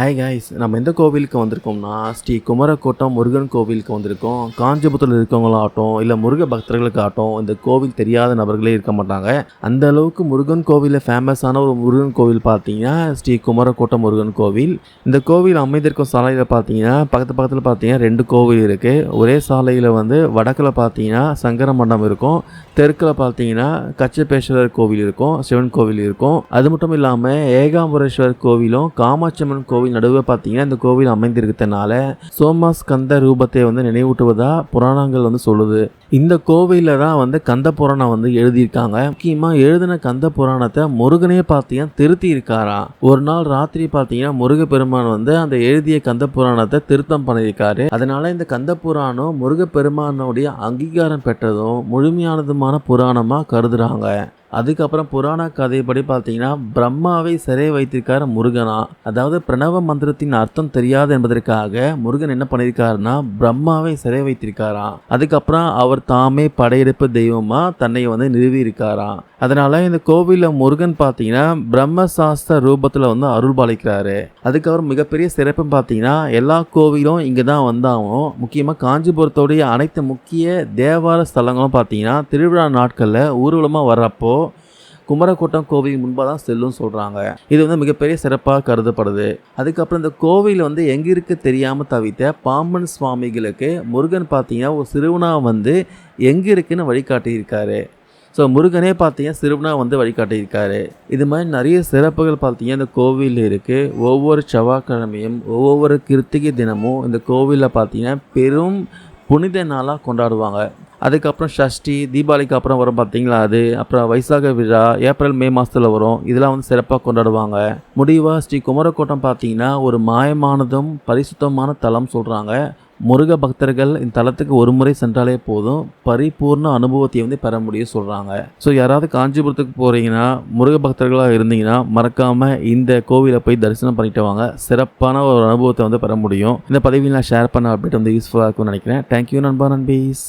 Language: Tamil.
ஹே காய்ஸ் நம்ம எந்த கோவிலுக்கு வந்திருக்கோம்னா ஸ்ரீ குமரக்கோட்டம் முருகன் கோவிலுக்கு வந்திருக்கோம். காஞ்சிபுரத்தில் இருக்கவங்களாகட்டும் இல்லை முருக பக்தர்களுக்காகட்டும் இந்த கோவில் தெரியாத நபர்களே இருக்க மாட்டாங்க. அந்த அளவுக்கு முருகன் கோவிலில் ஃபேமஸான ஒரு முருகன் கோவில் பார்த்தீங்கன்னா ஸ்ரீ குமரக்கோட்டம் முருகன் கோவில். இந்த கோவில் அமைந்திருக்கும் சாலையில் பார்த்தீங்கன்னா பக்கத்து பக்கத்தில் பார்த்தீங்கன்னா ரெண்டு கோவில் இருக்குது ஒரே சாலையில் வந்து வடக்கில் பார்த்தீங்கன்னா சங்கர மண்டபம் இருக்கும். தெற்கில் பார்த்தீங்கன்னா கச்சபேஸ்வரர் கோவில் இருக்கும் சிவன் கோவில் இருக்கும். அது மட்டும் இல்லாமல் ஏகாம்பரேஸ்வரர் கோவிலும் காமாட்சியம்மன் கோவில் நடுவே பார்த்தீங்கன்னா இந்த கோவில் அமைந்திருக்கிறதுனால சோமாஸ்கந்த ரூபத்தை வந்து நினைவூட்டுவதா புராணங்கள் வந்து சொல்லுது. இந்த கோவிலில் தான் வந்து கந்த புராணம் வந்து எழுதியிருக்காங்க. முக்கியமாக எழுதின கந்த புராணத்தை முருகனே பார்த்தீங்கன்னா திருத்தி இருக்காராம் ஒரு நாள் ராத்திரி பார்த்தீங்கன்னா முருகப்பெருமான் வந்து அந்த எழுதிய கந்த புராணத்தை திருத்தம் பண்ணியிருக்காரு. அதனால இந்த கந்த புராணம் முருகப்பெருமானுடைய அங்கீகாரம் பெற்றதும் முழுமையானதுமான புராணமாக கருதுறாங்க. அதுக்கப்புறம் புராண கதைப்படி பார்த்தீங்கன்னா பிரம்மாவை சிறை வைத்திருக்கார் முருகனா. அதாவது பிரணவ மந்திரத்தின் அர்த்தம் தெரியாது என்பதற்காக முருகன் என்ன பண்ணியிருக்காருன்னா பிரம்மாவை சிறை வைத்திருக்காராம். அதுக்கப்புறம் அவர் தாமே படையெடுப்பு தெய்வமாக தன்னை வந்து நிறுவி இருக்காராம் அதனால இந்த கோவிலில் முருகன் பார்த்தீங்கன்னா பிரம்மசாஸ்திர ரூபத்தில் வந்து அருள் பாலிக்கிறாரு. அதுக்கப்புறம் மிகப்பெரிய சிறப்பு பார்த்தீங்கன்னா எல்லா கோவிலும் இங்கே தான் வந்தாகும் முக்கியமாக காஞ்சிபுரத்தோடைய அனைத்து முக்கிய தேவார ஸ்தலங்களும் பார்த்தீங்கன்னா திருவிழா நாட்களில் ஊர்வலமாக வர்றப்போ குமரக்கோட்டம் கோவில் முன்பாக தான் செல்லும் சொல்கிறாங்க இது வந்து மிகப்பெரிய சிறப்பாக கருதப்படுது. அதுக்கப்புறம் இந்த கோவில் வந்து எங்கே இருக்கு தெரியாமல் தவித்த பாம்பன் சுவாமிகளுக்கு முருகன் பார்த்தீங்கன்னா ஒரு சிறுவனா வந்து எங்கே இருக்குன்னு வழிகாட்டியிருக்காரு. ஸோ முருகனே பார்த்தீங்கன்னா சிறுவனா வந்து வழிகாட்டியிருக்காரு. இது மாதிரி நிறைய சிறப்புகள் பார்த்தீங்கன்னா இந்த கோவிலில் இருக்குது ஒவ்வொரு செவ்வாய்க்கிழமையும் ஒவ்வொரு கிருத்திகை தினமும் இந்த கோவிலில் பார்த்தீங்கன்னா பெரும் புனித நாளாக கொண்டாடுவாங்க. அதுக்கப்புறம் ஷஷ்டி தீபாவளிக்கு அப்புறம் வரும் பார்த்தீங்களா அது? அப்புறம் வைசாக விழா ஏப்ரல் மே மாதத்தில் வரும். இதெல்லாம் வந்து சிறப்பாக கொண்டாடுவாங்க. முடிவாக ஸ்ரீ குமரக்கோட்டம் பார்த்தீங்கன்னா ஒரு மாயமானதும் பரிசுத்தமான தலம் சொல்கிறாங்க முருக பக்தர்கள் இந்த தலத்துக்கு ஒரு முறை சென்றாலே போதும். பரிபூர்ண அனுபவத்தை வந்து பெற முடியும் சொல்கிறாங்க ஸோ யாராவது காஞ்சிபுரத்துக்கு போகிறீங்கன்னா முருக பக்தர்களாக இருந்தீங்கன்னா மறக்காமல் இந்த கோவிலை போய் தரிசனம் பண்ணிட்டு வாங்க. சிறப்பான ஒரு அனுபவத்தை வந்து பெற முடியும். இந்த பதவியில் நான் ஷேர் பண்ண அப்டேட் வந்து யூஸ்ஃபுல்லாக இருக்கும்னு நினைக்கிறேன். தேங்க்யூ நண்பா நண்பீஸ்.